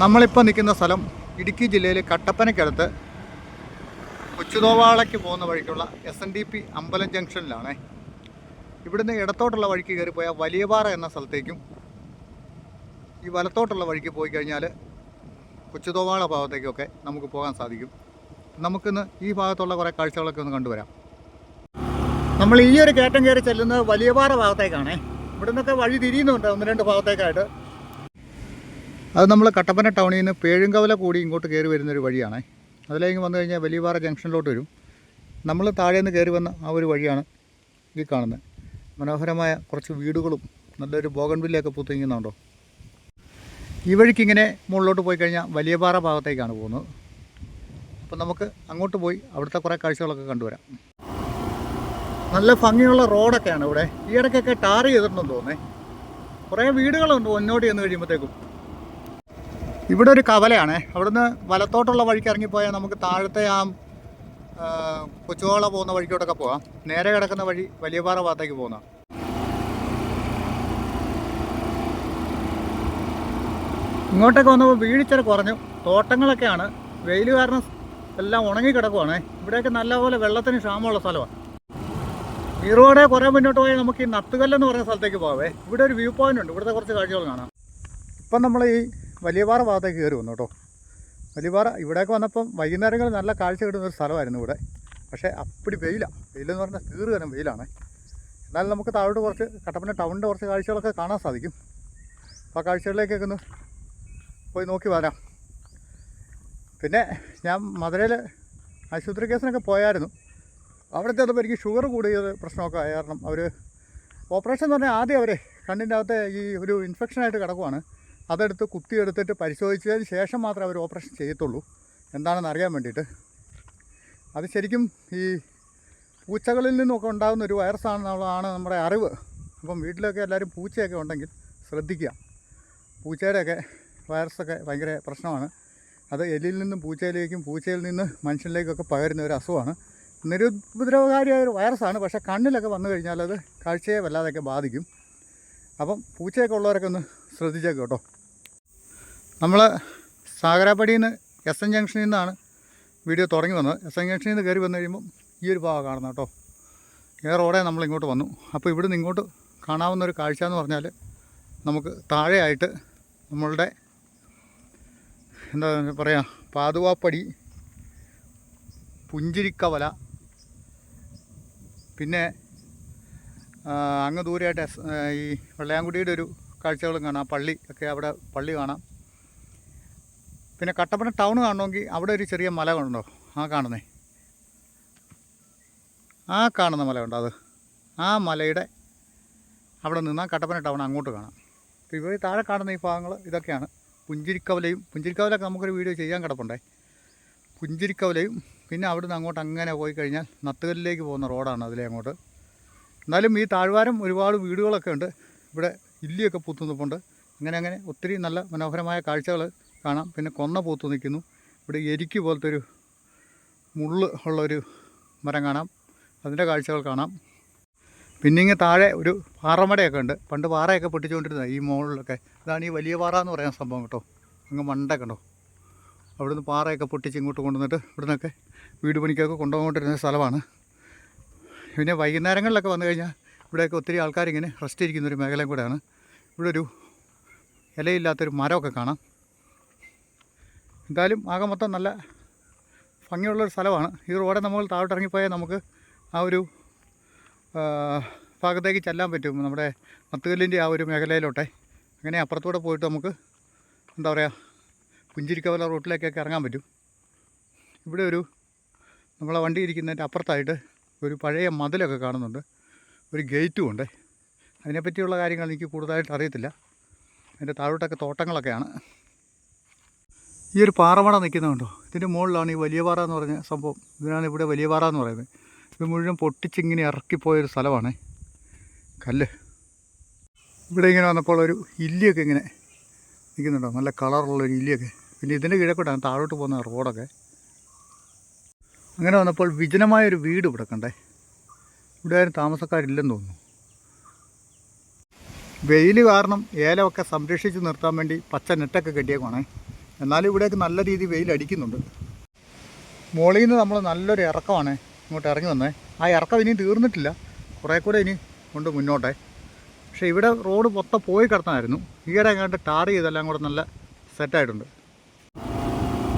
നമ്മളിപ്പോൾ നിൽക്കുന്ന സ്ഥലം ഇടുക്കി ജില്ലയിലെ കട്ടപ്പനയ്ക്കടുത്ത് കൊച്ചുതോവാളയ്ക്ക് പോകുന്ന വഴിക്കുള്ള എസ് എൻ ഡി പി അമ്പലം ജംഗ്ഷനിലാണേ. ഇവിടുന്ന് ഇടത്തോട്ടുള്ള വഴിക്ക് കയറി പോയാൽ വലിയപാറ എന്ന സ്ഥലത്തേക്കും ഈ വലത്തോട്ടുള്ള വഴിക്ക് പോയി കഴിഞ്ഞാൽ കൊച്ചുതോവാള ഭാഗത്തേക്കൊക്കെ നമുക്ക് പോകാൻ സാധിക്കും. നമുക്കിന്ന് ഈ ഭാഗത്തുള്ള കുറേ കാഴ്ചകളൊക്കെ ഒന്ന് കണ്ടുവരാം. നമ്മൾ ഈ ഒരു കയറ്റം കയറി ചെല്ലുന്നത് വലിയപാറ ഭാഗത്തേക്കാണേ. ഇവിടുന്നൊക്കെ വഴി തിരിയുന്നുണ്ട് ഒന്ന് രണ്ട് ഭാഗത്തേക്കായിട്ട്. അത് നമ്മൾ കട്ടപ്പന ടൗണിൽ നിന്ന് പേഴുങ്കവല കൂടി ഇങ്ങോട്ട് കയറി വരുന്നൊരു വഴിയാണേ. അതിലേക്ക് വന്നു കഴിഞ്ഞാൽ വലിയപാറ ജംഗ്ഷനിലോട്ട് വരും. നമ്മൾ താഴെ നിന്ന് കയറി വന്ന ആ ഒരു വഴിയാണ് ഈ കാണുന്നത്. മനോഹരമായ കുറച്ച് വീടുകളും നല്ലൊരു ബോഗൺവില്ലയൊക്കെ പൂത്തിങ്ങുന്നുണ്ടോ ഈ വഴിക്കിങ്ങനെ മുകളിലോട്ട് പോയി കഴിഞ്ഞാൽ വലിയപാറ ഭാഗത്തേക്കാണ് പോകുന്നത്. അപ്പം നമുക്ക് അങ്ങോട്ട് പോയി അവിടുത്തെ കുറേ കാഴ്ചകളൊക്കെ കണ്ടുവരാം. നല്ല ഭംഗിയുള്ള റോഡൊക്കെയാണ് ഇവിടെ. ഈ ഇടയ്ക്കൊക്കെ ടാർ ചെയ്തിട്ടുണ്ടെന്ന് തോന്നേ കുറേ വീടുകളുണ്ട് ഒന്നോട്ട് ചെന്ന് കഴിയുമ്പോഴത്തേക്കും. ഇവിടെ ഒരു കവലയാണ്. അവിടുന്ന് വലത്തോട്ടുള്ള വഴിക്ക് ഇറങ്ങിപ്പോയാൽ നമുക്ക് താഴത്തെ ആ കൊച്ചുവാള പോകുന്ന വഴിക്കോട്ടൊക്കെ പോകാം നേരെ കിടക്കുന്ന വഴി വലിയപാറ ഭാഗത്തേക്ക് പോകുന്ന ഇങ്ങോട്ടൊക്കെ വന്നപ്പോൾ വീഴിച്ചിര കുറഞ്ഞു. തോട്ടങ്ങളൊക്കെയാണ്. വെയിൽ കാരണം എല്ലാം ഉണങ്ങി കിടക്കുവാണേ. ഇവിടെയൊക്കെ നല്ലപോലെ വെള്ളത്തിന് ക്ഷാമമുള്ള സ്ഥലമാണ്. ഈ റോഡെ കുറേ മുന്നോട്ട് പോയാൽ നമുക്ക് ഈ നത്തുകല്ലെന്ന് പറയുന്ന സ്ഥലത്തേക്ക് പോകാവേ ഇവിടെ ഒരു വ്യൂ പോയിന്റ് ഉണ്ട്. ഇവിടുത്തെ കുറച്ച് കാഴ്ചകൾ കാണാം. ഇപ്പം നമ്മൾ ഈ വലിയപാറ ഭാഗത്തേക്ക് കയറി വന്നു കേട്ടോ. വലിയപാറ ഇവിടേക്ക് വന്നപ്പം വൈകുന്നേരങ്ങളിൽ നല്ല കാഴ്ച കിട്ടുന്ന ഒരു സ്ഥലമായിരുന്നു ഇവിടെ. പക്ഷേ അപ്പടി വെയിലാണ് വെയിലെന്ന് പറഞ്ഞാൽ തീറ് തരം വെയിലാണ്. എന്നാലും നമുക്ക് താഴോട്ട് കുറച്ച് കട്ടപ്പന ടൗണിന്റെ കുറച്ച് കാഴ്ചകളൊക്കെ കാണാൻ സാധിക്കും. അപ്പോൾ ആ കാഴ്ചകളിലേക്കൊക്കെ ഒന്ന് പോയി നോക്കി വരാം. പിന്നെ ഞാൻ മധുരയിൽ ആശുപത്രി കേസിനൊക്കെ പോയായിരുന്നു. അവിടുത്തെ ചെന്നപ്പോൾ എനിക്ക് ഷുഗർ കൂടിയത് പ്രശ്നമൊക്കെ ആയ കാരണം അവർ ഓപ്പറേഷൻ എന്ന് പറഞ്ഞാൽ ആദ്യം അവരെ കണ്ണിന്റെ അകത്തെ ഈ ഒരു ഇൻഫെക്ഷനായിട്ട് കിടക്കുവാണ്. അതെടുത്ത് കുത്തി എടുത്തിട്ട് പരിശോധിച്ചതിന് ശേഷം മാത്രമേ അവർ ഓപ്പറേഷൻ ചെയ്യത്തുള്ളൂ. എന്താണെന്ന് അറിയാൻ വേണ്ടിയിട്ട്. അത് ശരിക്കും ഈ പൂച്ചകളിൽ നിന്നൊക്കെ ഉണ്ടാകുന്ന ഒരു വൈറസാണെന്നുള്ളതാണ് നമ്മുടെ അറിവ്. അപ്പം വീട്ടിലൊക്കെ എല്ലാവരും പൂച്ചയൊക്കെ ഉണ്ടെങ്കിൽ ശ്രദ്ധിക്കുക. പൂച്ചയുടെയൊക്കെ വൈറസൊക്കെ ഭയങ്കര പ്രശ്നമാണ്. അത് എലിയിൽ നിന്നും പൂച്ചയിലേക്കും പൂച്ചയിൽ നിന്ന് മനുഷ്യനിലേക്കൊക്കെ പകരുന്ന ഒരു അസുഖമാണ്. നിരുപദ്രവകാരിയായ ഒരു വൈറസാണ്. പക്ഷേ കണ്ണിലൊക്കെ വന്നു കഴിഞ്ഞാൽ അത് കാഴ്ചയെ വല്ലാതെയൊക്കെ ബാധിക്കും. അപ്പം പൂച്ചയൊക്കെ ഉള്ളവരൊക്കെ ഒന്ന് ശ്രദ്ധിച്ചേക്കും കേട്ടോ. നമ്മൾ സാഗരാപ്പടിയിൽ നിന്ന് എസ് എൻ ജംഗ്ഷനിൽ നിന്നാണ് വീഡിയോ തുടങ്ങി വന്നത്. എസ് എൻ ജംഗ്ഷനിൽ നിന്ന് കയറി വന്നു കഴിയുമ്പം ഈ ഒരു ഭാഗം കാണുന്നത് കേട്ടോ. ഈ റോഡേ നമ്മൾ ഇങ്ങോട്ട് വന്നു. അപ്പോൾ ഇവിടുന്ന് ഇങ്ങോട്ട് കാണാവുന്ന ഒരു കാഴ്ച എന്ന് പറഞ്ഞാൽ നമുക്ക് താഴെയായിട്ട് നമ്മളുടെ എന്താ പറയുക പാതുവാപ്പടി പുഞ്ചിരിക്കവല പിന്നെ അങ്ങ് ദൂരെയായിട്ട് ഈ വെള്ളയാംകുടിയുടെ ഒരു കാഴ്ചകളും കാണാം. പള്ളി ഒക്കെ അവിടെ പള്ളി കാണാം. പിന്നെ കട്ടപ്പന ടൗൺ കാണണമെങ്കിൽ അവിടെ ഒരു ചെറിയ മല കണ്ടോ? ആ കാണുന്നേ. ആ കാണുന്ന മല ഉണ്ടോ അത്? ആ മലയുടെ അവിടെ നിന്നാൽ കട്ടപ്പന ടൗൺ അങ്ങോട്ട് കാണാം. അപ്പോൾ ഇവർ താഴെ കാണുന്ന ഈ ഭാഗങ്ങൾ ഇതൊക്കെയാണ്. പുഞ്ചിരിക്കവലയും പുഞ്ചിരിക്കവലൊക്കെ നമുക്കൊരു വീഡിയോ ചെയ്യാൻ കിടപ്പുണ്ടേ. പുഞ്ചിരിക്കവലയും പിന്നെ അവിടുന്ന് അങ്ങോട്ട് അങ്ങനെ പോയി കഴിഞ്ഞാൽ നത്തുകല്ലിലേക്ക് പോകുന്ന റോഡാണ് അതിലെ അങ്ങോട്ട്. എന്നാലും ഈ താഴ്വാരം ഒരുപാട് വീടുകളൊക്കെ ഉണ്ട്. ഇവിടെ ഇല്ലിയൊക്കെ പൂത്തു നിൽപ്പുണ്ട് അങ്ങനെ അങ്ങനെ ഒത്തിരി നല്ല മനോഹരമായ കാഴ്ചകൾ കാണാം. പിന്നെ കൊന്ന പൂത്ത് നിൽക്കുന്നു. ഇവിടെ എരിക്ക് പോലത്തെ ഒരു മുള്ള് ഉള്ളൊരു മരം കാണാം. അതിന്റെ കാഴ്ചകൾ കാണാം. പിന്നെ ഇങ്ങ് താഴെ ഒരു പാറമടയൊക്കെ ഉണ്ട്. പണ്ട് പാറയൊക്കെ പൊട്ടിച്ചുകൊണ്ടിരുന്നത് ഈ മുകളിലൊക്കെ ഇതാണ് ഈ വലിയ പാറ എന്ന് പറയുന്ന സംഭവം കേട്ടോ. അങ്ങ് മണ്ടൊക്കെ ഉണ്ടോ അവിടുന്ന് പാറയൊക്കെ പൊട്ടിച്ച് ഇങ്ങോട്ട് കൊണ്ടുവന്നിട്ട് ഇവിടുന്നൊക്കെ വീട് പണിക്കൊക്കെ കൊണ്ടുപോകൊണ്ടിരുന്ന സ്ഥലമാണ്. പിന്നെ വൈകുന്നേരങ്ങളിലൊക്കെ വന്നു കഴിഞ്ഞാൽ ഇവിടെയൊക്കെ ഒത്തിരി ആൾക്കാരിങ്ങനെ റെസ്റ്റ് ഇരിക്കുന്ന ഒരു മേഖലയും കൂടെയാണ്. ഇവിടെ ഒരു ഇലയില്ലാത്തൊരു മരമൊക്കെ കാണാം. എന്തായാലും ആകെ മൊത്തം നല്ല ഭംഗിയുള്ളൊരു സ്ഥലമാണ്. ഈ റോഡ് നമ്മൾ താഴോട്ട് ഇറങ്ങിപ്പോയാൽ നമുക്ക് ആ ഒരു ഭാഗത്തേക്ക് ചെല്ലാൻ പറ്റും. നമ്മുടെ മത്തുകല്ലിന്റെ ആ ഒരു മേഖലയിലോട്ടെ. അങ്ങനെ അപ്പുറത്തൂടെ പോയിട്ട് നമുക്ക് എന്താ പറയുക പുഞ്ചിരിക്കവല റൂട്ടിലേക്കൊക്കെ ഇറങ്ങാൻ പറ്റും. ഇവിടെ ഒരു നമ്മളെ വണ്ടി ഇരിക്കുന്നതിന്റെ അപ്പുറത്തായിട്ട് ഒരു പഴയ മതിലൊക്കെ കാണുന്നുണ്ട്. ഒരു ഗേറ്റും ഉണ്ട്. അതിനെപ്പറ്റിയുള്ള കാര്യങ്ങൾ എനിക്ക് കൂടുതലായിട്ട് അറിയത്തില്ല. അതിന്റെ താഴോട്ടൊക്കെ തോട്ടങ്ങളൊക്കെയാണ്. ഈ ഒരു പാറമട നിൽക്കുന്നുണ്ടോ? ഇതിന്റെ മുകളിലാണ് ഈ വലിയ പാറ എന്ന് പറഞ്ഞ സംഭവം. ഇതിനാണ് ഇവിടെ വലിയ പാറ എന്ന് പറയുന്നത്. ഇത് മുഴുവൻ പൊട്ടിച്ചിങ്ങനെ ഇറക്കിപ്പോയൊരു സ്ഥലമാണ്. കല്ല്. ഇവിടെ ഇങ്ങനെ വന്നപ്പോൾ ഒരു ഇല്ലിയൊക്കെ ഇങ്ങനെ നിൽക്കുന്നുണ്ടോ? നല്ല കളറുള്ള ഒരു ഇല്ലിയൊക്കെ. പിന്നെ ഇതിന്റെ കിഴക്കോട്ടാണ് താഴോട്ട് പോകുന്ന റോഡൊക്കെ. അങ്ങനെ വന്നപ്പോൾ വിജനമായൊരു വീട് ഇവിടെ കണ്ടേ. ഇവിടെ ആരും താമസക്കാരില്ലെന്ന് തോന്നുന്നു. വെയിൽ കാരണം ഏലമൊക്കെ സംരക്ഷിച്ച് നിർത്താൻ വേണ്ടി പച്ച നെറ്റൊക്കെ കെട്ടിയേക്കുവാണേ. എന്നാലും ഇവിടേക്ക് നല്ല രീതിയിൽ വെയിലടിക്കുന്നുണ്ട്. മുകളിൽ നിന്ന് നമ്മൾ നല്ലൊരു ഇറക്കമാണ് ഇങ്ങോട്ട് ഇറങ്ങി വന്നേ. ആ ഇറക്കം ഇനിയും തീർന്നിട്ടില്ല. കുറേ കൂടെ ഇനി കൊണ്ട് മുന്നോട്ടെ. പക്ഷേ ഇവിടെ റോഡ് മൊത്തം പോയി കിടന്നായിരുന്നു. ഈയിടെ അങ്ങോട്ട് ടാർ ചെയ്തെല്ലാം കൂടെ നല്ല സെറ്റായിട്ടുണ്ട്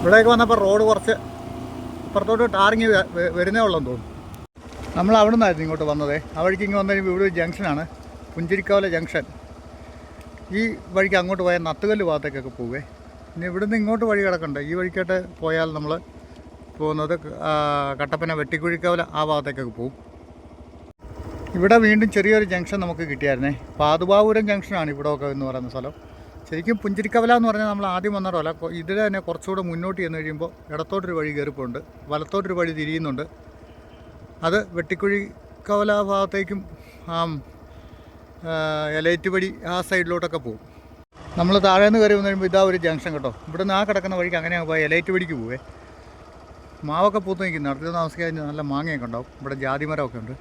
ഇവിടേക്ക് വന്നപ്പോൾ റോഡ് കുറച്ച് അപ്പുറത്തോട്ട് ടാറിങ് വരുന്നേ ഉള്ളെന്ന് തോന്നുന്നു. നമ്മൾ അവിടെ നിന്നായിരുന്നു ഇങ്ങോട്ട് വന്നതേ. ആ വഴിക്ക് ഇങ്ങ് വന്നു കഴിയുമ്പോൾ ഇവിടെ ഒരു ജംഗ്ഷനാണ് പുഞ്ചിരിക്കാവല ജംഗ്ഷൻ ഈ വഴിക്ക് അങ്ങോട്ട് പോയാൽ നത്തുകല്ല് ഭാഗത്തേക്കൊക്കെ പോവേ. ഇനി ഇവിടുന്ന് ഇങ്ങോട്ട് വഴി കിടക്കണ്ട? ഈ വഴിക്കോട്ട് പോയാൽ നമ്മൾ പോകുന്നത് കട്ടപ്പന വെട്ടിക്കുഴിക്കാവല ആ ഭാഗത്തേക്കൊക്കെ പോകും. ഇവിടെ വീണ്ടും ചെറിയൊരു ജംഗ്ഷൻ നമുക്ക് കിട്ടിയായിരുന്നേ. പാതുബാപുരം ജംഗ്ഷനാണ് ഇവിടെ ഒക്കെ എന്ന് പറയുന്ന സ്ഥലം. ശരിക്കും പുഞ്ചിരിക്കവല എന്ന് പറഞ്ഞാൽ നമ്മൾ ആദ്യം വന്ന റോല ഇതിൽ തന്നെ കുറച്ചുകൂടെ മുന്നോട്ട് ചെന്ന് കഴിയുമ്പോൾ ഇടത്തോട്ടൊരു വഴി കയറിപ്പോണ്ട്. വലത്തോട്ടൊരു വഴി തിരിയുന്നുണ്ട്. അത് വെട്ടിക്കുഴി കവല ഭാഗത്തേക്കും ആ എലൈറ്റ് വഴി ആ സൈഡിലോട്ടൊക്കെ പോകും. നമ്മൾ താഴെ നിന്ന് കയറി വന്നു കഴിയുമ്പോൾ ഇതാ ഒരു ജംഗ്ഷൻ കേട്ടോ. ഇവിടെ നിന്ന് ആ കിടക്കുന്ന വഴിക്ക് അങ്ങനെ പോയി. എലൈറ്റ് പിടിക്ക് പോവേ. മാവൊക്കെ പൂത്ത് നിൽക്കുന്നു. അടുത്ത് താമസിക്കാൻ നല്ല മാങ്ങയൊക്കെ ഉണ്ടാവും. ഇവിടെ ജാതിമരമൊക്കെ ഉണ്ട്.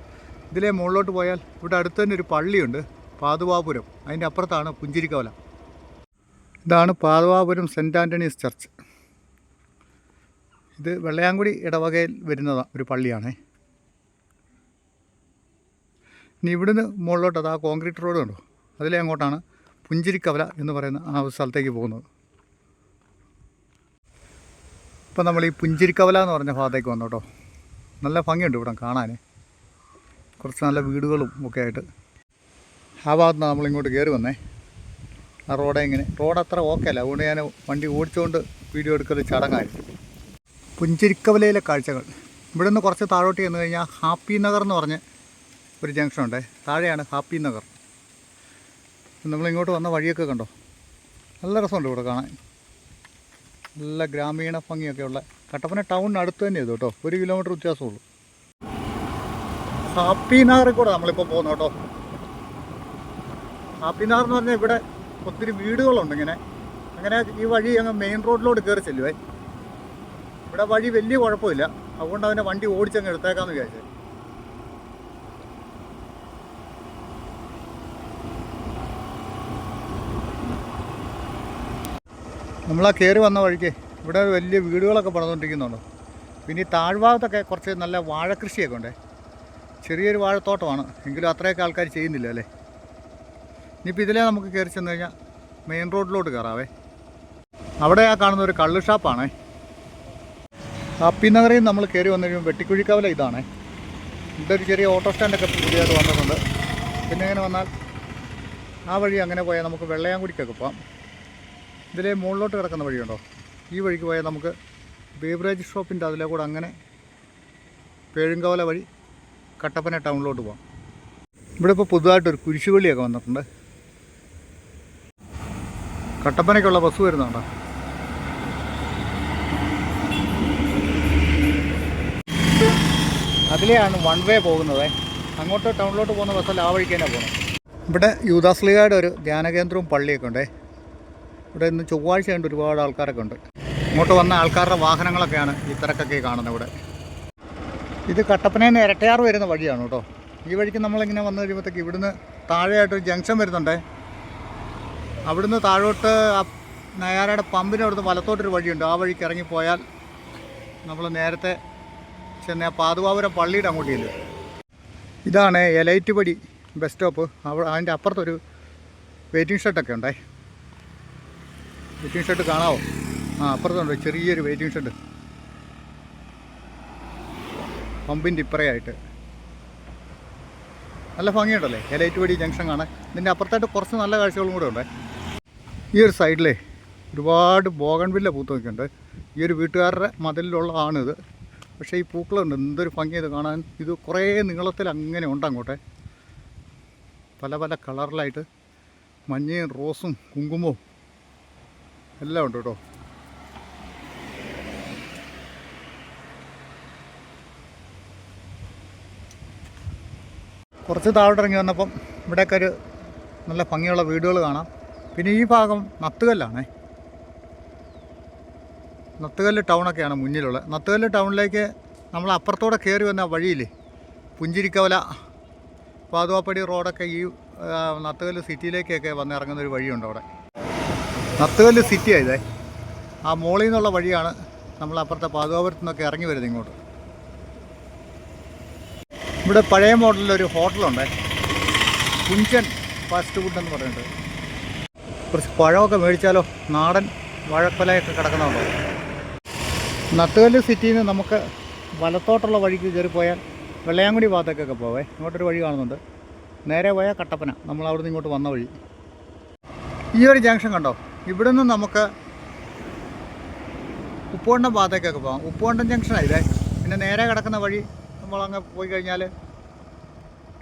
ഇതിലെ മുകളിലോട്ട് പോയാൽ ഇവിടെ അടുത്ത് തന്നെ ഒരു പള്ളിയുണ്ട്. പാതുവാപുരം. അതിന്റെ അപ്പുറത്താണ് പുഞ്ചിരിക്കവല ഇതാണ് പാതുവാപുരം സെന്റ് ആന്റണീസ് ചർച്ച്. ഇത് വെള്ളയാങ്കുടി ഇടവകയിൽ വരുന്നതാണ് ഒരു പള്ളിയാണേ. ഇനി ഇവിടുന്ന് മുകളിലോട്ട് അത് ആ കോൺക്രീറ്റ് റോഡ് കണ്ടോ? അതിലെ അങ്ങോട്ടാണ്. പുഞ്ചിരിക്കവല എന്ന് പറയുന്ന ആ സ്ഥലത്തേക്ക് പോകുന്നത്. ഇപ്പം നമ്മൾ ഈ പുഞ്ചിരിക്കവല എന്ന് പറഞ്ഞ ഭാഗത്തേക്ക് വന്നു കേട്ടോ. നല്ല ഭംഗിയുണ്ട് ഇവിടെ കാണാൻ. കുറച്ച് നല്ല വീടുകളും ഒക്കെ ആയിട്ട്. ആ ഭാഗത്ത് നമ്മളിങ്ങോട്ട് കയറി വന്നേ. ആ റോഡ് ഇങ്ങനെ റോഡ് അത്ര ഓക്കെ അല്ല. അതുകൊണ്ട് ഞാൻ വണ്ടി ഓടിച്ചുകൊണ്ട് വീഡിയോ എടുക്കൽ ചടങ്ങായി. പുഞ്ചിരിക്കവലയിലെ കാഴ്ചകൾ. ഇവിടെ നിന്ന് കുറച്ച് താഴോട്ട് ചെന്ന് കഴിഞ്ഞാൽ ഹാപ്പി നഗർ എന്ന് പറഞ്ഞ് ഒരു ജംഗ്ഷൻ ഉണ്ട്. താഴെയാണ് ഹാപ്പി നഗർ. നമ്മളിങ്ങോട്ട് വന്ന വഴിയൊക്കെ കണ്ടോ? നല്ല രസമുണ്ട് ഇവിടെ കാണാൻ. നല്ല ഗ്രാമീണ ഭംഗിയൊക്കെ ഉള്ള കട്ടപ്പന ടൗണിന് അടുത്ത് തന്നെ ഇത് കേട്ടോ. ഒരു കിലോമീറ്റർ വ്യത്യാസമുള്ളൂ. ഹാപ്പി നഗറിൽ കൂടെ നമ്മളിപ്പോൾ പോകുന്നു കേട്ടോ. ഹാപ്പി നഗർ എന്ന് പറഞ്ഞാൽ ഇവിടെ ഒത്തിരി വീടുകളുണ്ട് ഇങ്ങനെ. അങ്ങനെ ഈ വഴി അങ്ങ് മെയിൻ റോഡിലോട്ട് കയറി ചെല്ലുവേ. ഇവിടെ വഴി വലിയ കുഴപ്പമില്ല. അതുകൊണ്ട് അവന്റെ വണ്ടി ഓടിച്ചങ്ങ് എടുത്തേക്കാമെന്ന് വിചാരിച്ചത് നമ്മൾ ആ കയറി വന്ന വഴിക്ക് ഇവിടെ വലിയ വീടുകളൊക്കെ പണിതുകൊണ്ടിരിക്കുന്നുണ്ട്. പിന്നെ ഈ താഴ്ഭാഗത്തൊക്കെ കുറച്ച് നല്ല വാഴക്കൃഷിയൊക്കെ ഉണ്ടേ. ചെറിയൊരു വാഴത്തോട്ടമാണ്. എങ്കിലും അത്രയൊക്കെ ആൾക്കാർ ചെയ്യുന്നില്ല അല്ലേ? ഇനിയിപ്പോൾ ഇതിലേ നമുക്ക് കയറി ചെന്ന് കഴിഞ്ഞാൽ മെയിൻ റോഡിലോട്ട് കയറാവേ അവിടെ ആ കാണുന്ന ഒരു കള്ള് ഷാപ്പാണേ. ഹാപ്പി നഗറിൽ നിന്ന് നമ്മൾ കയറി വന്നു കഴിയുമ്പോൾ വെട്ടിക്കുഴിക്കാവല ഇതാണേ. ഇവിടെ ഒരു ചെറിയ ഓട്ടോ സ്റ്റാൻഡൊക്കെ പുതിയതായിട്ട് വന്നിട്ടുണ്ട്. പിന്നെ ഇങ്ങനെ വന്നാൽ ആ വഴി അങ്ങനെ പോയാൽ നമുക്ക് വെള്ളയാങ്കുടിക്കൊക്കെ പോകാം ഇതിലെ മുകളിലോട്ട് കിടക്കുന്ന വഴിയുണ്ടോ? ഈ വഴിക്ക് പോയാൽ നമുക്ക് ബേവറേജ് ഷോപ്പിന്റെ അതിലെ കൂടെ അങ്ങനെ പേഴുങ്കവല വഴി കട്ടപ്പന ടൗണിലോട്ട് പോകാം ഇവിടെ ഇപ്പോൾ പുതുതായിട്ടൊരു കുരിശുപള്ളിയൊക്കെ വന്നിട്ടുണ്ട്. കട്ടപ്പനയ്ക്കുള്ള ബസ് വരുന്നുണ്ടോ അതിലെയാണ് വൺ വേ പോകുന്നത്. അങ്ങോട്ട് ടൗണിലോട്ട് പോകുന്ന ബസ്സല്ല ആ വഴിക്ക് തന്നെ പോകണം ഇവിടെ യൂദാസ്ലിഗയുടെ ഒരു ധ്യാനകേന്ദ്രവും പള്ളിയൊക്കെ ഉണ്ടേ. ഇവിടെ ഇന്ന് ചൊവ്വാഴ്ച കണ്ട് ഒരുപാട് ആൾക്കാരൊക്കെ ഉണ്ട്. ഇങ്ങോട്ട് വന്ന ആൾക്കാരുടെ വാഹനങ്ങളൊക്കെയാണ് ഈ തിരക്കൊക്കെ കാണുന്നത് ഇവിടെ. ഇത് കട്ടപ്പനയിൽ നിന്ന് ഇരട്ടയാർ വരുന്ന വഴിയാണ് കേട്ടോ. ഈ വഴിക്ക് നമ്മളിങ്ങനെ വന്നു കഴിയുമ്പോഴത്തേക്ക് ഇവിടുന്ന് താഴെയായിട്ടൊരു ജംഗ്ഷൻ വരുന്നുണ്ടേ. അവിടുന്ന് താഴോട്ട് ആ നയാരയുടെ പമ്പിന്റെ അവിടുന്ന് വലത്തോട്ടൊരു വഴിയുണ്ട്. ആ വഴിക്ക് ഇറങ്ങിപ്പോയാൽ നമ്മൾ നേരത്തെ ചെന്ന പാതുവാപുരം പള്ളിയുടെ അങ്ങോട്ട് ചെല്ലും. ഇതാണ് എലൈറ്റ് പടി ബസ് സ്റ്റോപ്പ്. അവിടെ അതിന്റെ അപ്പുറത്തൊരു വെയിറ്റിംഗ് ഷെഡൊക്കെ ഉണ്ടേ. വെയിറ്റിംഗ് ഷെഡ് കാണാവോ? ആ അപ്പുറത്തുണ്ട് ചെറിയൊരു വെയിറ്റിംഗ് ഷെഡ് പമ്പിന്റെ ഇപ്പറയായിട്ട്. നല്ല ഭംഗിയുണ്ടല്ലേ? എലൈറ്റ് വടി ജംഗ്ഷൻ കാണാൻ. ഇതിന്റെ അപ്പുറത്തായിട്ട് കുറച്ച് നല്ല കാഴ്ചകളും കൂടെ ഉണ്ട്. ഈ ഒരു സൈഡിലേ ഒരുപാട് ബോഗൺവില്ല പൂത്ത് നോക്കിയുണ്ട് ഈ ഒരു വീട്ടുകാരുടെ മതിലിലുള്ളതാണിത് പക്ഷേ ഈ പൂക്കളുണ്ട്. എന്തൊരു ഭംഗി ഇത് കാണാൻ. ഇത് കുറേ നീളത്തിൽ അങ്ങനെ ഉണ്ട് അങ്ങോട്ടെ. പല പല കളറിലായിട്ട് മഞ്ഞയും റോസും കുങ്കുമവും എല്ലാം ഉണ്ട് കേട്ടോ. കുറച്ച് താഴോട്ട് ഇറങ്ങി വന്നപ്പം ഇവിടെയൊക്കെ ഒരു നല്ല ഭംഗിയുള്ള വീടുകൾ കാണാം. പിന്നെ ഈ ഭാഗം നത്തുകല്ലാണേ. നത്തുകല്ല് ടൗണൊക്കെയാണ് മുന്നിലുള്ളത്. നത്തുകല്ല് ടൗണിലേക്ക് നമ്മൾ അപ്പുറത്തൂടെ കയറി വന്ന വഴിയില്ലേ പുഞ്ചിരിക്കവല പാതുവാപ്പടി റോഡൊക്കെ ഈ നത്തുകല്ല് സിറ്റിയിലേക്കൊക്കെ വന്നിറങ്ങുന്നൊരു വഴിയുണ്ട് അവിടെ. നത്തുകല്ല് സിറ്റി ആയതേ ആ മോളിൽ നിന്നുള്ള വഴിയാണ് നമ്മൾ അപ്പുറത്തെ പാതുകാപുരത്തു നിന്നൊക്കെ ഇറങ്ങി വരുന്നത് ഇങ്ങോട്ട്. ഇവിടെ പഴയ മോഡലിലൊരു ഹോട്ടലുണ്ട്. കുഞ്ചൻ ഫാസ്റ്റ് ഫുഡ് എന്ന് പറഞ്ഞിട്ട്. കുറച്ച് പഴമൊക്കെ മേടിച്ചാലോ? നാടൻ വാഴക്കൊലയൊക്കെ കിടക്കുന്നുണ്ടോ? നത്തുകല്ല് സിറ്റിയിൽ നിന്ന് നമുക്ക് വലത്തോട്ടുള്ള വഴിക്ക് കയറി പോയാൽ വെള്ളയാങ്കുടി ഭാഗത്തേക്കൊക്കെ പോവേ. ഇങ്ങോട്ടൊരു വഴി കാണുന്നുണ്ട്. നേരെ പോയാൽ കട്ടപ്പന. നമ്മൾ അവിടുന്ന് ഇങ്ങോട്ട് വന്ന വഴി. ഈ ഒരു ജംഗ്ഷൻ കണ്ടോ? ഇവിടെ നിന്ന് നമുക്ക് ഉപ്പുകൊണ്ടം ഭാഗത്തേക്കൊക്കെ പോകാം. ഉപ്പുകൊണ്ടം ജംഗ്ഷനാണ് ഇതേ. പിന്നെ നേരെ കിടക്കുന്ന വഴി നമ്മൾ നമ്മളങ്ങ് പോയി കഴിഞ്ഞാൽ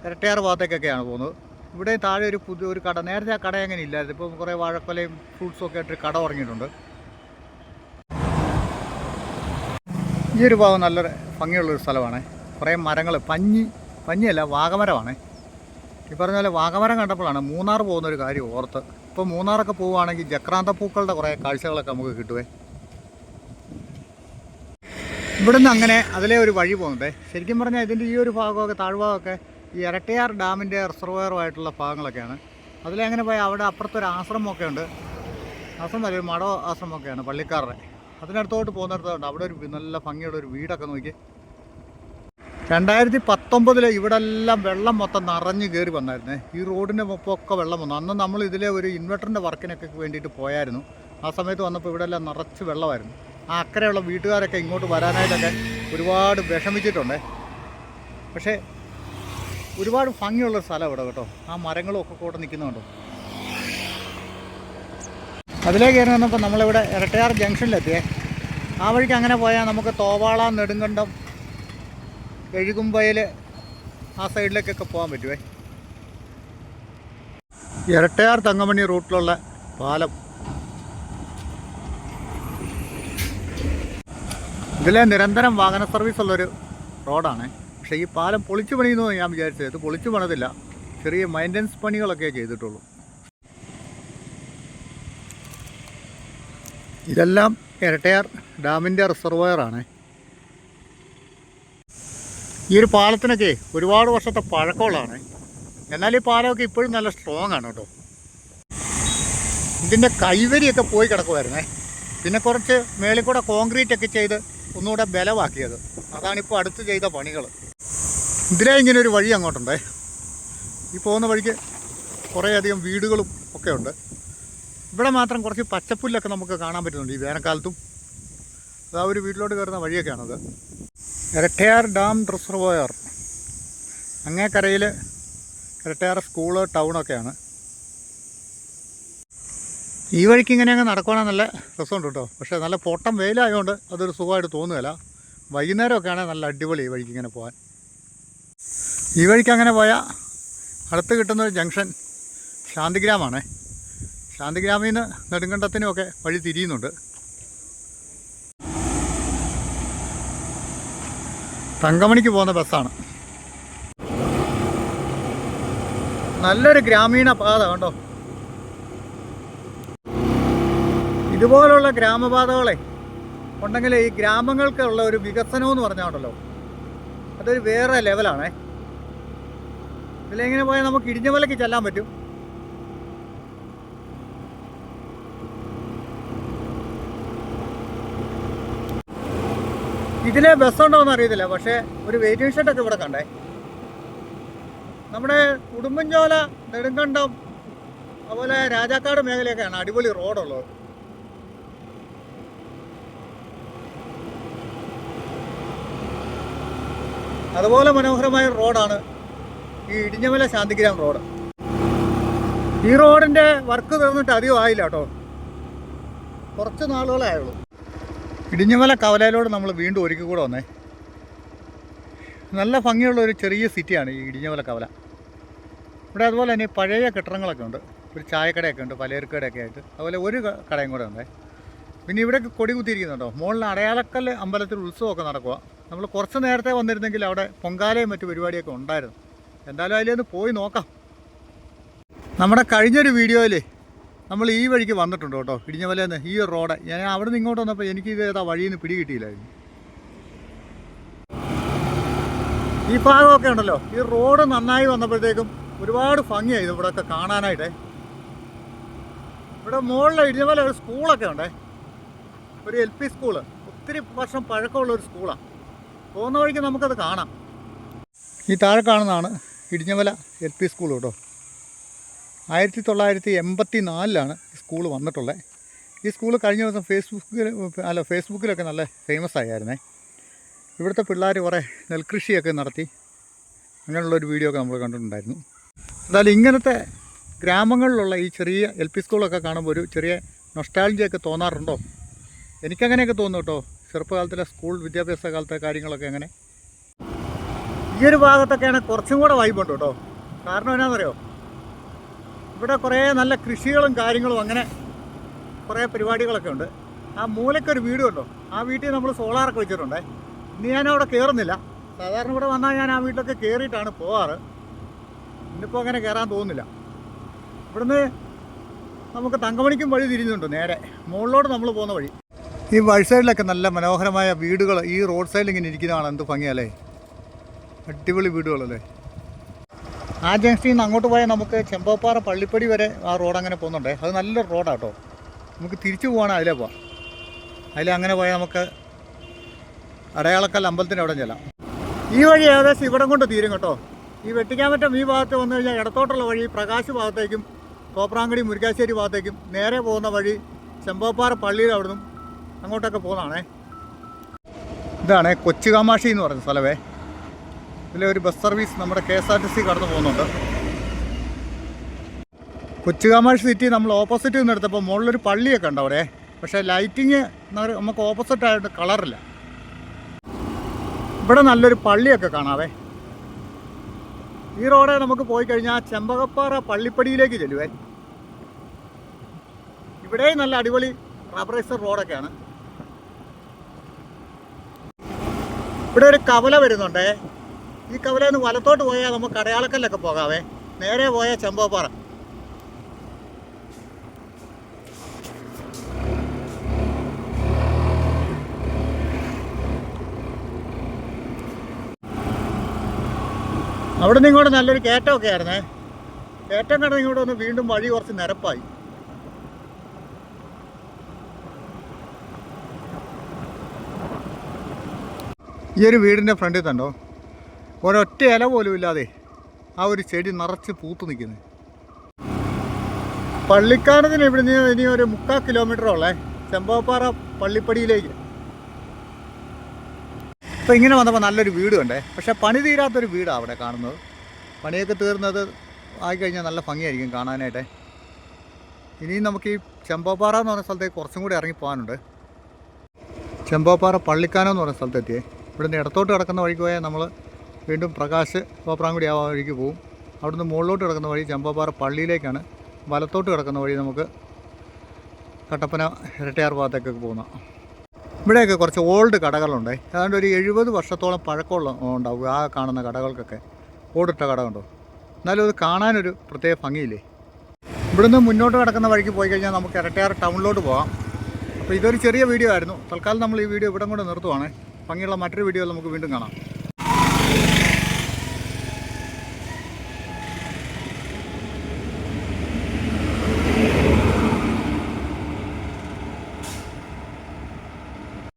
ഇരട്ടയാറ് ഭാഗത്തേക്കൊക്കെയാണ് പോകുന്നത്. ഇവിടെ താഴെ ഒരു പുതിയ ഒരു കട. നേരത്തെ ആ കട അങ്ങനെ ഇല്ലായിരുന്നു. ഇപ്പോൾ കുറേ വാഴക്കൊലയും ഫ്രൂട്ട്സും ഒക്കെ കട തുടങ്ങിയിട്ടുണ്ട്. ഈ ഒരു ഭാഗം നല്ല ഭംഗിയുള്ളൊരു സ്ഥലമാണ്. കുറേ മരങ്ങൾ പഞ്ഞി പഞ്ഞിയല്ല വാഗമരമാണ്. ഈ പറഞ്ഞ പോലെ വാഗമരം കണ്ടപ്പോഴാണ് മൂന്നാർ പോകുന്ന ഒരു കാര്യം ഓർത്ത്. ഇപ്പോൾ മൂന്നാറൊക്കെ പോവുകയാണെങ്കിൽ ജക്രാന്ത പൂക്കളുടെ കുറേ കാഴ്ചകളൊക്കെ നമുക്ക് കിട്ടുവേ. ഇവിടുന്ന് അങ്ങനെ അതിലെ ഒരു വഴി പോകുന്നുണ്ട് ശരിക്കും പറഞ്ഞാൽ ഇതിന്റെ ഈ ഒരു ഭാഗമൊക്കെ താഴ്ഭാഗമൊക്കെ ഈ ഇരട്ടയാർ ഡാമിന്റെ റിസർവയറുമായിട്ടുള്ള ഭാഗങ്ങളൊക്കെയാണ്. അതിലെ അങ്ങനെ പോയാൽ അവിടെ അപ്പുറത്തൊരു ആശ്രമമൊക്കെ ഉണ്ട്. ആശ്രമം അല്ല ഒരു മടോ ആശ്രമമൊക്കെയാണ് പള്ളിക്കാരുടെ. അതിനടുത്തോട്ട് പോകുന്നിടത്തോണ്ട് അവിടെ ഒരു നല്ല ഭംഗിയുള്ള ഒരു വീടൊക്കെ നോക്കി. രണ്ടായിരത്തി പത്തൊമ്പതിൽ ഇവിടെ എല്ലാം വെള്ളം മൊത്തം നിറഞ്ഞു കയറി വന്നായിരുന്നേ. ഈ റോഡിന്റെ മൊപ്പമൊക്കെ വെള്ളം വന്നു. അന്ന് നമ്മൾ ഇതിലെ ഒരു ഇൻവെർട്ടറിന്റെ വർക്കിനൊക്കെ വേണ്ടിയിട്ട് പോയായിരുന്നു. ആ സമയത്ത് വന്നപ്പോൾ ഇവിടെ എല്ലാം നിറച്ച് വെള്ളമായിരുന്നു. ആ അക്കരെയുള്ള വീട്ടുകാരൊക്കെ ഇങ്ങോട്ട് വരാനായിട്ടൊക്കെ ഒരുപാട് വിഷമിച്ചിട്ടുണ്ടേ. പക്ഷേ ഒരുപാട് ഭംഗിയുള്ള സ്ഥലം ഇവിടെ കേട്ടോ. ആ മരങ്ങളും ഒക്കെ കൂടെ നിൽക്കുന്നുണ്ടോ അതിലേക്ക് കയറി വന്നപ്പോൾ നമ്മളിവിടെ ഇരട്ടയാർ ജംഗ്ഷനിലെത്തിയേ. ആ വഴിക്ക് അങ്ങനെ പോയാൽ നമുക്ക് തോവാള നെടുങ്കണ്ടം എഴുകുമ്പയിൽ ആ സൈഡിലേക്കൊക്കെ പോകാൻ പറ്റുമേ ഇരട്ടയാർ തങ്കമണി റൂട്ടിലുള്ള പാലം. ഇതിലെ നിരന്തരം വാഹന സർവീസ് ഉള്ളൊരു റോഡാണ്. പക്ഷേ ഈ പാലം പൊളിച്ചു പണിയുന്നു ഞാൻ വിചാരിച്ചത്. ഇത് പൊളിച്ചു പണിതില്ല. ചെറിയ മെയിന്റനൻസ് പണികളൊക്കെ ചെയ്തിട്ടുള്ളൂ. ഇതെല്ലാം ഇരട്ടയാർ ഡാമിന്റെ റിസർവയറാണ് ഈ ഒരു പാലത്തിനൊക്കെ ഒരുപാട് വർഷത്തെ പഴക്കമുള്ളതാണ്. എന്നാൽ ഈ പാലമൊക്കെ ഇപ്പോഴും നല്ല സ്ട്രോങ് ആണ് കേട്ടോ. ഇതിന്റെ കൈവരിയൊക്കെ പോയി കിടക്കുമായിരുന്നേ പിന്നെ കുറച്ച് മേളിൽ കൂടെ കോൺക്രീറ്റ് ഒക്കെ ചെയ്ത് ഒന്നുകൂടെ ബലമാക്കിയത്. അതാണിപ്പോൾ അടുത്ത് ചെയ്ത പണികൾ ഇതിലേ ഇങ്ങനെ ഒരു വഴി അങ്ങോട്ടുണ്ടേ. ഈ പോകുന്ന വഴിക്ക് കുറേയധികം വീടുകളും ഒക്കെ ഉണ്ട്. ഇവിടെ മാത്രം കുറച്ച് പച്ചപ്പുല്ലൊക്കെ നമുക്ക് കാണാൻ പറ്റുന്നുണ്ട് ഈ വേനൽക്കാലത്തും. അതാ ഒരു വീട്ടിലോട്ട് കയറുന്ന വഴിയൊക്കെയാണത്. Irattayar dam reservoir. അങ്ങേക്കരയിൽ Irattayar school ടൗണൊക്കെയാണ് ഈ വഴിക്ക് ഇങ്ങനെ അങ്ങ് നടക്കുവാണെങ്കിൽ നല്ല രസമുണ്ട് കേട്ടോ. പക്ഷേ നല്ല പൊട്ടം വെയിലായതുകൊണ്ട് അതൊരു സുഖമായിട്ട് തോന്നുകയില്ല വൈകുന്നേരമൊക്കെ ആണെങ്കിൽ നല്ല അടിപൊളി ഈ വഴിക്ക് ഇങ്ങനെ പോകാൻ ഈ വഴിക്ക് അങ്ങനെ പോയാൽ അടുത്ത് കിട്ടുന്ന ഒരു ജംഗ്ഷൻ ശാന്തിഗ്രാമാണേ. ശാന്തിഗ്രാമിൽ നിന്ന് നെടുങ്കണ്ടത്തിനുമൊക്കെ വഴി തിരിയുന്നുണ്ട്. തങ്കമണിക്ക് പോകുന്ന ബസ്സാണ്. നല്ലൊരു ഗ്രാമീണ പാത കണ്ടോ? ഇതുപോലുള്ള ഗ്രാമപാതകളെ ഉണ്ടെങ്കിൽ ഈ ഗ്രാമങ്ങൾക്കുള്ള ഒരു വികസനം എന്ന് പറഞ്ഞാണ്ടല്ലോ അതൊരു വേറെ ലെവലാണേ ഇതിലെങ്ങനെ പോയാൽ നമുക്ക് ഇടിഞ്ഞമലയ്ക്ക് ചെല്ലാൻ പറ്റും? ഇതിലെ ബസ് എന്ന് അറിയത്തില്ല പക്ഷേ ഒരു വെയിറ്റിംഗ് ഒക്കെ ഇവിടെ കണ്ടേ. നമ്മുടെ ഉടുമ്പൻചോല നെടുങ്കണ്ടം അതുപോലെ രാജാക്കാട് മേഖലയൊക്കെയാണ് അടിപൊളി റോഡുള്ളത്. അതുപോലെ മനോഹരമായ റോഡാണ് ഈ ഇടിഞ്ഞമല ശാന്തിഗ്രാം റോഡ്. ഈ റോഡിന്റെ വർക്ക് തീർന്നിട്ട് അധികം ആയില്ല കേട്ടോ. കുറച്ച് നാളുകളേ ആയുള്ളൂ. ഇടിഞ്ഞമല കവലയിലോട് നമ്മൾ വീണ്ടും ഒരിക്കൽ കൂടെ വന്നേ. നല്ല ഭംഗിയുള്ള ഒരു ചെറിയ സിറ്റിയാണ് ഈ ഇടിഞ്ഞമല കവല. ഇവിടെ അതുപോലെ തന്നെ പഴയ കെട്ടിടങ്ങളൊക്കെ ഉണ്ട്. ഒരു ചായക്കടയൊക്കെ ഉണ്ട് പലചരക്കടയൊക്കെ ആയിട്ട്. അതുപോലെ ഒരു കടയും കൂടെ ഉണ്ടേ. പിന്നെ ഇവിടെയൊക്കെ കൊടി കുത്തിയിരിക്കുന്നുണ്ടോ? മുകളിൽ അടയാളക്കല്ല് അമ്പലത്തിൽ ഉത്സവമൊക്കെ നടക്കുക നമ്മൾ കുറച്ച് നേരത്തെ വന്നിരുന്നെങ്കിൽ അവിടെ പൊങ്കാലയും മറ്റു പരിപാടിയൊക്കെ ഉണ്ടായിരുന്നു. എന്തായാലും അതിലൊന്ന് പോയി നോക്കാം. നമ്മുടെ കഴിഞ്ഞൊരു വീഡിയോയിൽ നമ്മൾ ഈ വഴിക്ക് വന്നിട്ടുണ്ട് കേട്ടോ ഇടിഞ്ഞമലേന്ന് ഈ റോഡ്. ഞാൻ അവിടെ നിന്ന് ഇങ്ങോട്ട് വന്നപ്പോൾ എനിക്ക് ഏതാ വഴിയിൽ നിന്ന് പിടികിട്ടിയില്ലായിരുന്നു. ഈ ഭാഗമൊക്കെ ഉണ്ടല്ലോ. ഈ റോഡ് നന്നായി വന്നപ്പോഴത്തേക്കും ഒരുപാട് ഭംഗിയായി ഇവിടെയൊക്കെ കാണാനായിട്ടേ. ഇവിടെ മുകളിൽ ഇടിഞ്ഞമല ഒരു സ്കൂളൊക്കെ ഉണ്ടേ. ഒരു എൽ പി സ്കൂൾ ഒത്തിരി വർഷം പഴക്കമുള്ള ഒരു സ്കൂളാണ് പോകുന്ന വഴിക്ക് നമുക്കത് കാണാം. ഈ താഴെ കാണുന്നതാണ് ഇടിഞ്ഞമല എൽ പി സ്കൂൾ കേട്ടോ. ആയിരത്തി തൊള്ളായിരത്തി എൺപത്തി നാലിലാണ് ഈ സ്കൂൾ വന്നിട്ടുള്ളത് ഈ സ്കൂൾ കഴിഞ്ഞ ദിവസം ഫേസ്ബുക്കിൽ അല്ല ഫേസ്ബുക്കിലൊക്കെ നല്ല ഫേമസ് ആയിരുന്നേ. ഇവിടുത്തെ പിള്ളേർ കുറേ നെൽകൃഷിയൊക്കെ നടത്തി. അങ്ങനെയുള്ളൊരു വീഡിയോ ഒക്കെ നമ്മൾ കണ്ടിട്ടുണ്ടായിരുന്നു. എന്തായാലും ഇങ്ങനത്തെ ഗ്രാമങ്ങളിലുള്ള ഈ ചെറിയ എൽ പി സ്കൂളൊക്കെ കാണുമ്പോൾ ഒരു ചെറിയ നൊസ്റ്റാൾജിയൊക്കെ തോന്നാറുണ്ടോ? എനിക്കങ്ങനെയൊക്കെ തോന്നും കേട്ടോ. ചെറുപ്പകാലത്തിലെ സ്കൂൾ വിദ്യാഭ്യാസ കാലത്തെ കാര്യങ്ങളൊക്കെ അങ്ങനെ ഈ ഒരു ഭാഗത്തൊക്കെയാണ് കുറച്ചും കൂടെ ഉണ്ട് കേട്ടോ. കാരണം എന്നാണെന്നറിയോ ഇവിടെ കുറേ നല്ല കൃഷികളും കാര്യങ്ങളും അങ്ങനെ കുറേ പരിപാടികളൊക്കെ ഉണ്ട്. ആ മൂലക്കൊരു വീട് ആ വീട്ടിൽ നമ്മൾ സോളാറൊക്കെ വെച്ചിട്ടുണ്ടേ. ഇന്ന് ഞാൻ അവിടെ കയറുന്നില്ല സാധാരണ ഇവിടെ വന്നാൽ ഞാൻ ആ വീട്ടിലൊക്കെ കയറിയിട്ടാണ് പോവാറ്. ഇന്നിപ്പോൾ അങ്ങനെ കയറാൻ തോന്നുന്നില്ല. ഇവിടുന്ന് നമുക്ക് തങ്കമണിക്കും വഴി തിരിഞ്ഞുണ്ട് നേരെ. മുകളിലോട്ട് നമ്മൾ പോകുന്ന വഴി. ഈ വഴി സൈഡിലൊക്കെ നല്ല മനോഹരമായ വീടുകൾ ഈ റോഡ് സൈഡിൽ ഇങ്ങനെ ഇരിക്കുന്നതാണ് എന്ത് ഭംഗിയല്ലേ? അടിപൊളി വീടുകളല്ലേ? ആ ജംഗ്ഷനിൽ നിന്ന് അങ്ങോട്ട് പോയാൽ നമുക്ക് ചെമ്പപ്പാറ പള്ളിപ്പടി വരെ ആ റോഡ് അങ്ങനെ പോകുന്നുണ്ടേ. അത് നല്ല റോഡാണ് കേട്ടോ നമുക്ക് തിരിച്ചു പോകണം അതിലേ പോവാം. അതിലങ്ങനെ പോയാൽ നമുക്ക് അടയാളക്കൽ അമ്പലത്തിന്റെ അവിടെ ചെല്ലാം. ഈ വഴി ഏകദേശം ഇവിടം കൊണ്ട് തീരും കേട്ടോ. ഈ വെട്ടിക്കാമറ്റം ഈ ഭാഗത്ത് വന്നു കഴിഞ്ഞാൽ ഇടത്തോട്ടുള്ള വഴി പ്രകാശ് ഭാഗത്തേക്കും തോപ്രാങ്കടി മുരിക്കാശ്ശേരി ഭാഗത്തേക്കും നേരെ പോകുന്ന വഴി ചെമ്പോപ്പാറ പള്ളിയിൽ അവിടുന്ന് അങ്ങോട്ടൊക്കെ പോകുന്നതാണേ. ഇതാണ് കൊച്ചുകാമാഷി എന്ന് പറയുന്ന സ്ഥലമേ. ഇതിലെ ഒരു ബസ് സർവീസ് നമ്മുടെ K S R T C കടന്നു പോകുന്നുണ്ട്. കൊച്ചുകാമാഴ്ച സിറ്റി നമ്മൾ ഓപ്പോസിറ്റ് നിന്ന് എടുത്തപ്പോൾ മുകളിലൊരു പള്ളിയൊക്കെ ഉണ്ട് അവിടെ. പക്ഷേ ലൈറ്റിങ് നമുക്ക് ഓപ്പോസിറ്റ് ആയിട്ട് കളറില്ല ഇവിടെ നല്ലൊരു പള്ളിയൊക്കെ കാണാവേ. ഈ റോഡേ നമുക്ക് പോയി കഴിഞ്ഞാൽ ചെമ്പകപ്പാറ പള്ളിപ്പടിയിലേക്ക് ചെല്ലുവേ. ഇവിടെ നല്ല അടിപൊളി റബറൈസർ റോഡൊക്കെയാണ് ഇവിടെ ഒരു കവല വരുന്നുണ്ടേ. ഈ കവലയിൽ നിന്ന് വലത്തോട്ട് പോയാൽ നമുക്ക് അടയാളക്കല്ലൊക്കെ പോകാവേ. നേരെ പോയാൽ ചെമ്പോപ്പാറ. അവിടെ ഇങ്ങോട്ട് നല്ലൊരു കയറ്റമൊക്കെ ആയിരുന്നേ. കയറ്റം കടന്ന് ഇങ്ങോട്ട് ഒന്ന് വീണ്ടും വഴി കുറച്ച് നിരപ്പായി. ഈ ഒരു വീടിന്റെ ഫ്രണ്ടിൽ തണ്ടോ ഒരൊറ്റ ഇല പോലും ഇല്ലാതെ ആ ഒരു ചെടി നിറച്ച് പൂത്ത് നിൽക്കുന്നു. പള്ളിക്കാനത്തിന് ഇവിടുന്ന് ഇനി ഒരു മുക്കാൽ കിലോമീറ്റർ ഉള്ളേ ചെമ്പകപ്പാറ പള്ളിപ്പടിയിലേക്ക്. അപ്പോൾ ഇങ്ങനെ വന്നപ്പോൾ നല്ലൊരു വീട് കണ്ടേ. പക്ഷേ പണി തീരാത്തൊരു വീടാണ് അവിടെ കാണുന്നത്. പണിയൊക്കെ തീർന്നത് ആയിക്കഴിഞ്ഞാൽ നല്ല ഭംഗിയായിരിക്കും കാണാനായിട്ട്. ഇനിയും നമുക്ക് ഈ ചെമ്പോപ്പാറ എന്ന് പറഞ്ഞ സ്ഥലത്തേക്ക് കുറച്ചും കൂടി ഇറങ്ങി പോകാനുണ്ട്. ചെമ്പോപ്പാറ പള്ളിക്കാനം എന്ന് പറഞ്ഞ സ്ഥലത്തെത്തിയേ. ഇവിടുന്ന് ഇടത്തോട്ട് കിടക്കുന്ന വഴിക്ക് പോയാൽ നമ്മൾ വീണ്ടും പ്രകാശ് തോപ്രാങ്കുടി ആ വഴിക്ക് പോകും അവിടുന്ന് മുകളിലോട്ട് കിടക്കുന്ന വഴി ചമ്പാപ്പാറ പള്ളിയിലേക്കാണ്. വലത്തോട്ട് കിടക്കുന്ന വഴി നമുക്ക് കട്ടപ്പന ഇരട്ടയാർ ഭാഗത്തേക്കൊക്കെ പോകുന്ന ഇവിടെയൊക്കെ കുറച്ച് ഓൾഡ് കടകളുണ്ട്. ഏതാണ്ട് ഒരു എഴുപത് വർഷത്തോളം പഴക്കമുള്ള ഉണ്ടാവും ആ കാണുന്ന കടകൾക്കൊക്കെ ഓടിട്ട കട കണ്ടോ എന്നാലും അത് കാണാനൊരു പ്രത്യേക ഭംഗിയില്ലേ? ഇവിടുന്ന് മുന്നോട്ട് കിടക്കുന്ന വഴിക്ക് പോയി കഴിഞ്ഞാൽ നമുക്ക് ഇരട്ടയാർ ടൗണിലോട്ട് പോകാം. അപ്പോൾ ഇതൊരു ചെറിയ വീഡിയോ ആയിരുന്നു. തൽക്കാലം നമ്മൾ ഈ വീഡിയോ ഇവിടം കൊണ്ട് നിർത്തുവാണ്. ഭംഗിയുള്ള മറ്റൊരു വീഡിയോ നമുക്ക് വീണ്ടും കാണാം.